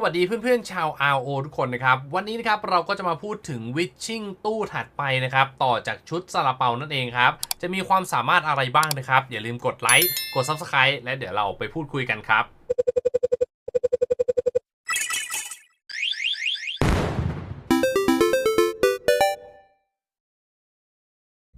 สวัสดีเพื่อนๆชาว RO ทุกคนนะครับ วันนี้นะครับเราก็จะมาพูดถึงวิชชิ่งตู้ถัดไปนะครับ ต่อจากชุดซาลาเปานั่นเองครับ จะมีความสามารถอะไรบ้างนะครับ อย่าลืมกดไลค์กด Subscribe และเดี๋ยวเราไปพูดคุยกันครับ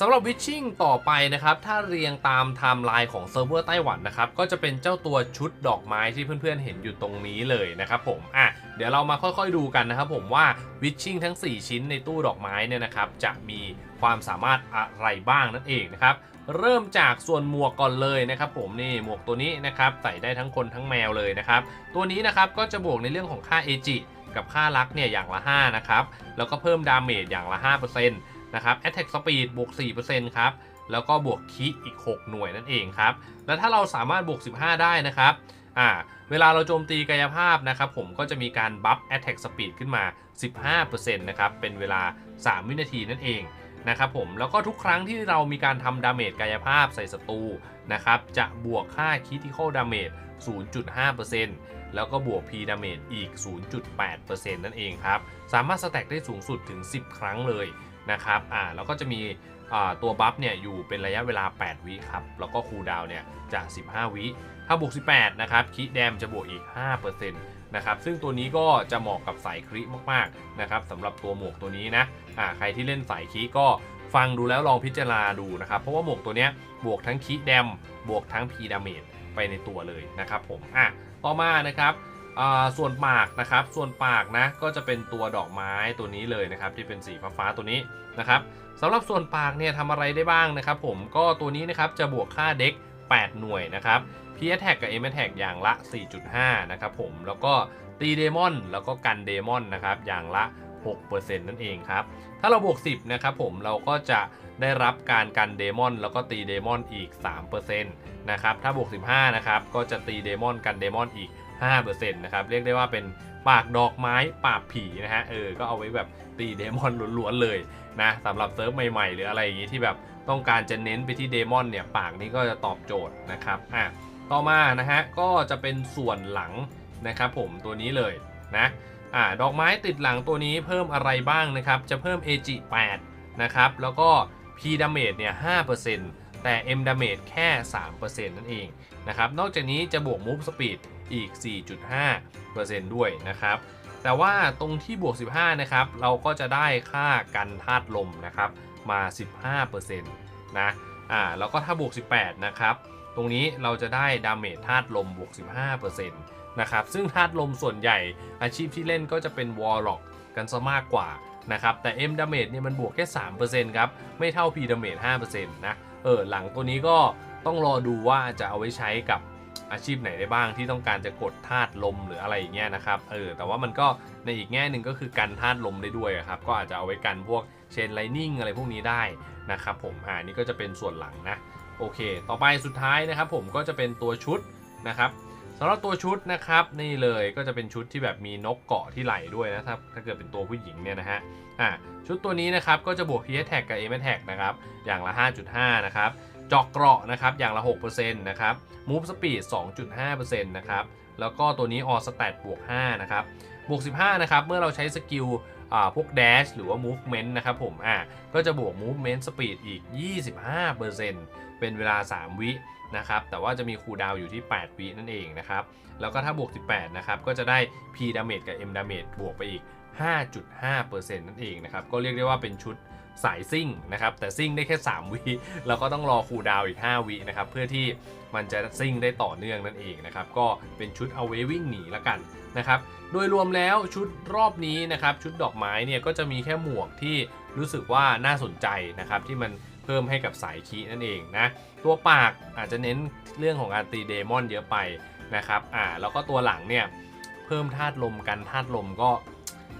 สำหรับวิชชิ่งต่อไปนะครับ ถ้าเรียงตามไทม์ไลน์ของเซิร์ฟเวอร์ไต้หวันนะครับ ก็จะเป็นเจ้าตัวชุดดอกไม้ที่เพื่อนๆเห็นอยู่ตรงนี้เลยนะครับผม อะ เดี๋ยวเรามาค่อยๆดูกันนะครับผมว่าวิชชิ่งทั้ง 4 ชิ้นในตู้ดอกไม้เนี่ยนะครับ จะมีความสามารถอะไรบ้างนั่นเองนะครับ เริ่มจากส่วนหมวกก่อนเลยนะครับผมนี่หมวกตัวนี้นะครับใส่ได้ทั้งคนทั้งแมวเลยนะครับ ตัวนี้นะครับก็จะบวกในเรื่องของค่าเอจิกับค่ารักเนี่ยอย่างละ5นะครับแล้วก็เพิ่มดาเมจอย่างละ 5% นะครับ Attack Speed บวก 4%ครับ แล้วก็บวกคิอีก 6 หน่วยนั่นเองครับ แล้วถ้าเราสามารถบวก 15 ได้นะครับอ่าเวลาเราโจมตีกายภาพนะครับผมก็จะมีการบัฟ Attack Speed ขึ้นมา 15%นะครับ เป็นเวลา 3 วินาทีนั่นเองนะครับผมแล้วก็ทุกครั้งที่เรามีการทำดาเมจกายภาพใส่ศัตรูนะครับจะบวกค่า Critical Damage 0.5%แล้วก็บวก P Damage อีก 0.8%นั่นเองครับ สามารถสแต็กได้สูงสุดถึง 10 ครั้งเลย นะครับอ่าแล้วก็จะมีตัวบัฟเนี่ยอยู่เป็นระยะเวลา 8 วิครับ แล้วก็คูลดาวน์เนี่ยจะ15 วิถ้าบวก 18 นะครับคิแดมจะบวกอีก 5%นะครับซึ่งตัวนี้ก็จะเหมาะกับสายคริมากๆนะครับสำหรับตัวหมวกตัวนี้นะอ่าใครที่เล่นสายคริก็ฟังดูแล้วลองพิจารณาดูนะครับ เพราะว่าหมวกตัวเนี้ยบวกทั้งคิแดมบวกทั้งพีดาเมจไปในตัวเลยนะครับผมอะต่อมานะครับ ส่วนปากนะครับ ส่วนปากนะก็จะเป็นตัวดอกไม้ตัวนี้เลยนะครับที่เป็นสีฟ้าๆตัวนี้นะครับสำหรับส่วนปากเนี่ยทำอะไรได้บ้างนะครับ ผมก็ตัวนี้นะครับจะบวกค่าเด็ก 8 หน่วยนะครับ p a t t a c กับ m a t t a c อย่างละ 4.5 นะครับผมแล้วก็ตีเดมอนแล้วก็กันเดมอนนะครับอย่างละ 6%นั่นเองครับ ถ้าเราบวก 10 นะครับผมเราก็จะได้รับการกันเดมอนแล้วก็ตีเดมอนอีก 3%นะครับถ้าบวก 15 นะครับก็จะตีเดมอนกันเดมอนอีก 5%นะครับเรียกได้ว่าเป็นปากดอกไม้ปาบผีนะฮะเออก็เอาไว้แบบตีเดมอนล้วนๆเลยนะสำหรับเซิร์ฟใหม่ๆ หรืออะไรอย่างงี้ที่แบบต้องการจะเน้นไปที่เดมอนเนี่ยปากนี้ก็จะตอบโจทย์นะครับอะต่อมานะฮะก็จะเป็นส่วนหลังนะครับผมตัวนี้เลยนะอ่าดอกไม้ติดหลังตัวนี้เพิ่มอะไรบ้างนะครับ จะเพิ่ม AG 8นะครับ แล้วก็ P damage เนี่ย 5%แต่ M damage แค่ 3%นั่นเองนะครับ นอกจากนี้จะบวก Move Speed อีก 4.5%ด้วยนะครับ แต่ว่าตรงที่บวก 15 นะครับ เราก็จะได้ค่ากันธาตุลมนะครับมา 15%นะ อ่า แล้วก็ถ้าบวก 18 นะครับ ตรงนี้เราจะได้ดาเมจธาตุลมบวก 15%นะครับ ซึ่งธาตุลมส่วนใหญ่อาชีพที่เล่นก็จะเป็นวอลล็อกกันซะมากกว่านะครับ แต่ M damage เนี่ยมันบวกแค่ 3%ครับ ไม่เท่า P damage 5%นะ เออ หลังตัวนี้ก็ต้องรอดูว่าจะเอาไว้ใช้กับ อาชีพไหนได้บ้างที่ต้องการจะกดธาตุลมหรืออะไรอย่างเงี้ยนะครับเออแต่ว่ามันก็ในอีกแง่หนึ่งก็คือกันธาตุลมได้ด้วยครับก็อาจจะเอาไว้กันพวกเชนไลนิ่งอะไรพวกนี้ได้นะครับผมอ่านี่ก็จะเป็นส่วนหลังนะโอเค ต่อไปสุดท้ายนะครับผมก็จะเป็นตัวชุดนะครับสำหรับตัวชุดนะครับนี่เลยก็จะเป็นชุดที่แบบมีนกเกาะที่ไหล่ด้วยนะครับถ้าเกิดเป็นตัวผู้หญิงเนี่ยนะฮะอ่าชุดตัวนี้นะครับก็จะบวก p s tag กับ m tag นะครับอย่างละ 5.5 นะครับ จาะเกราะนะครับอย่างละ 6%นะครับ Move Speed 2.5%นะครับแล้วก็ตัวนี้ All Stat บวก5นะครับบวก 15นะครับเมื่อเราใช้สกิลพวก Dash หรือว่า Movement นะครับผมอ่าก็จะบวก Movement Speed อีก 25%เป็นเวลา 3 วินะครับแต่ว่าจะมีคูลดาวอยู่ที่ 8 วินั่นเองนะครับแล้วก็ถ้าบวก 18นะครับก็จะได้ P Damage กับ M Damage บวกไปอีก 5.5%นั่นเองนะครับก็เรียกได้ว่าเป็นชุด สายซิ่งนะครับแต่ซิ่งได้แค่ 3 วิเราก็ต้องรอคูลดาวอีก 5 วินะครับเพื่อที่มันจะซิ่งได้ต่อเนื่องนั่นเองนะครับก็เป็นชุดเอาไว้วิ่งหนีละกันนะครับโดยรวมแล้วชุดรอบนี้นะครับชุดดอกไม้เนี่ยก็จะมีแค่หมวกที่รู้สึกว่าน่าสนใจนะครับที่มันเพิ่มให้กับสายคีนั่นเองนะตัวปากอาจจะเน้นเรื่องของการตีเดมอนเยอะไปนะครับอ่าแล้วก็ตัวหลังเนี่ยเพิ่มธาตุลมกันธาตุลมก็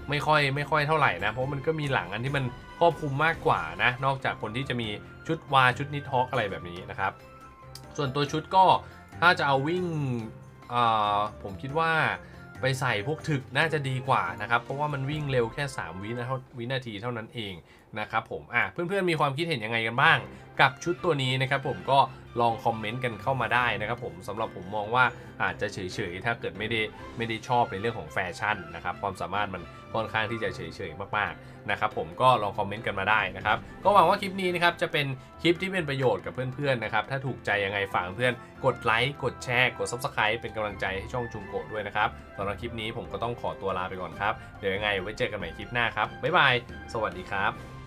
ไม่ค่อยไม่ค่อยเท่าไหร่นะ เพราะมันก็มีหลังอันที่มันรอบคลุมมากกว่านะ นอกจากคนที่จะมีชุดวาชุดนิทอกอะไรแบบนี้นะครับ ส่วนตัวชุดก็ถ้าจะเอาวิ่งเออผมคิดว่าไปใส่พวกถึกน่าจะดีกว่านะครับ เพราะว่ามันวิ่งเร็วแค่ 3 วินาทีวินาทีเท่านั้นเองนะครับผมอะเพื่อนๆมีความคิดเห็นยังไงกันบ้างกับชุดตัวนี้นะครับผมก็ลองคอมเมนต์กันเข้ามาได้นะครับผมสำหรับผมมองว่าอาจจะเฉยๆ ถ้าเกิดไม่ได้ไม่ได้ชอบในเรื่องของแฟชั่นนะครับความสามารถมันค่อนข้างที่จะเฉยๆ มากๆนะครับผมก็ลองคอมเมนต์กันมาได้นะครับก็หวังว่าคลิปนี้นะครับจะเป็นคลิปที่เป็นประโยชน์กับเพื่อนๆนะครับถ้าถูกใจยังไงฝากเพื่อนกดไลค์กดแชร์กด Subscribe เป็นกำลังใจให้ช่องจุงโกะด้วยนะครับสำหรับคลิปนี้ผมก็ต้องขอตัวลาไปก่อนครับเดี๋ยวยังไงไว้เจอกันใหม่คลิปหน้าครับบ๊ายบายสวัสดีครับ